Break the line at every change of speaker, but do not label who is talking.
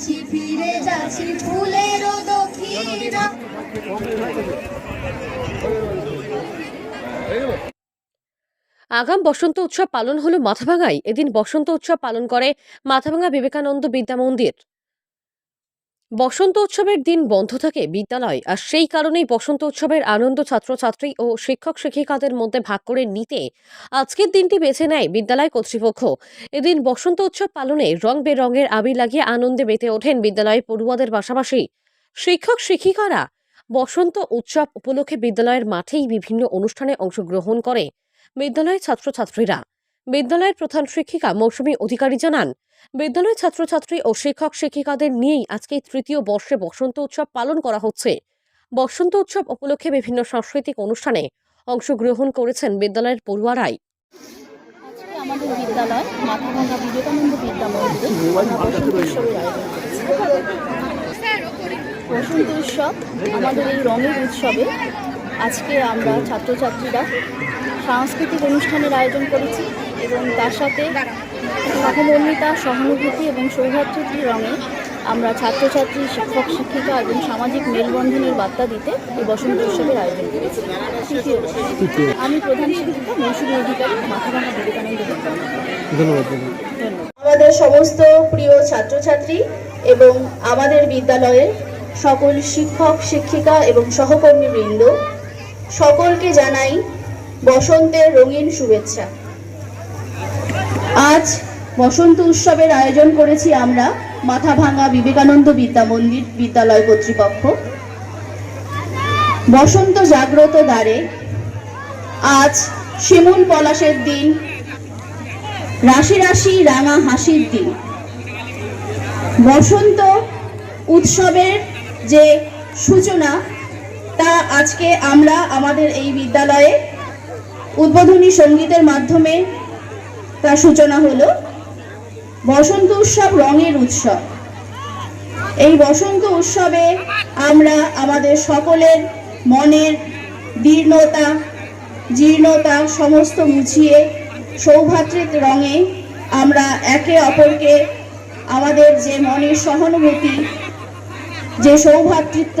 যাচ্ছি, ফিরে যাচ্ছি ফুলের
আগাম বসন্ত উৎসব পালন হলো মাথাভাঙায়। এদিন বসন্ত উৎসব পালন করে মাথাভাঙা বিবেকানন্দ বিদ্যা মন্দির। বসন্ত উৎসবের দিন বন্ধ থাকে বিদ্যালয়, আর সেই কারণেই বসন্ত উৎসবের আনন্দ ছাত্রছাত্রী ও শিক্ষক শিক্ষিকাদের মধ্যে ভাগ করে নিতে আজকের দিনটি বেছে নেয় বিদ্যালয় কর্তৃপক্ষ। এদিন বসন্ত উৎসব পালনে রং বেরঙের আবির লাগিয়ে আনন্দে মেতে ওঠেন বিদ্যালয়ের পড়ুয়াদের পাশাপাশি। শিক্ষক শিক্ষিকারা বসন্ত উৎসব উপলক্ষে বিদ্যালয়ের মাঠেই বিভিন্ন অনুষ্ঠানে অংশগ্রহণ করে বিদ্যালয়ের ছাত্রছাত্রীরা। বিদ্যালয়ের প্রধান শিক্ষিকা মৌসুমী অধিকারী জানান, বিদ্যালয়ের ছাত্রছাত্রী ও শিক্ষক শিক্ষিকাদের নিয়েই আজকে তৃতীয় বর্ষে বসন্ত উৎসব পালন করা হচ্ছে। বসন্ত উৎসব উপলক্ষে বিভিন্ন সাংস্কৃতিক অনুষ্ঠানে অংশগ্রহণ করেছেন বিদ্যালয়ের পড়ুয়ারাই
আমাদের বিদ্যালয় মাথাভাঙ্গা বিবেকানন্দ বসন্ত বসন্ত উৎসব আমাদের এই রঙের উৎসবে আজকে আমরা ছাত্রছাত্রীরা সাংস্কৃতিক অনুষ্ঠানের আয়োজন করেছি এবং তার সাথে সহমর্মিতা সহানুভূতি এবং সৌহার্দ্যটির রঙে আমরা ছাত্রছাত্রী শিক্ষক শিক্ষিকা এবং সামাজিক মেলবন্ধনের বার্তা দিতে এই বসন্ত উৎসবের আয়োজন করেছি। তৃতীয় আমি প্রধান শিক্ষিকা মৌসুমী অধিকারী মাথাভাঙ্গা বিবেকানন্দ
ধন্যবাদ ধন্যবাদ।
ধন্যবাদ।
আমাদের সমস্ত প্রিয় ছাত্রছাত্রী এবং আমাদের বিদ্যালয়ের সকল শিক্ষক শিক্ষিকা এবং সহকর্মী সহকর্মীবৃন্দ সকলকে জানাই বসন্তের রঙিন শুভেচ্ছা। আজ বসন্ত উৎসবের আয়োজন করেছি আমরা মাথাভাঙা বিবেকানন্দ বিদ্যা মন্দির বিদ্যালয় কর্তৃপক্ষ। বসন্ত জাগ্রত দ্বারে আজ শিমুল পলাশের দিন, রাশি রাশি রাঙা হাসির দিন। বসন্ত উৎসবের যে সূচনা তা আজকে আমরা আমাদের এই বিদ্যালয়ে উদ্বোধনী সঙ্গীতের মাধ্যমে তার সূচনা হলো বসন্ত উৎসব রঙের উৎসব। এই বসন্ত উৎসবে আমরা আমাদের সকলের মনের দীর্ণতা, জীর্ণতা সমস্ত মুছিয়ে সৌভাতৃক রঙে আমরা একে অপরকে আমাদের যে মনের সহানুভূতি, যে সৌভাতৃত্ব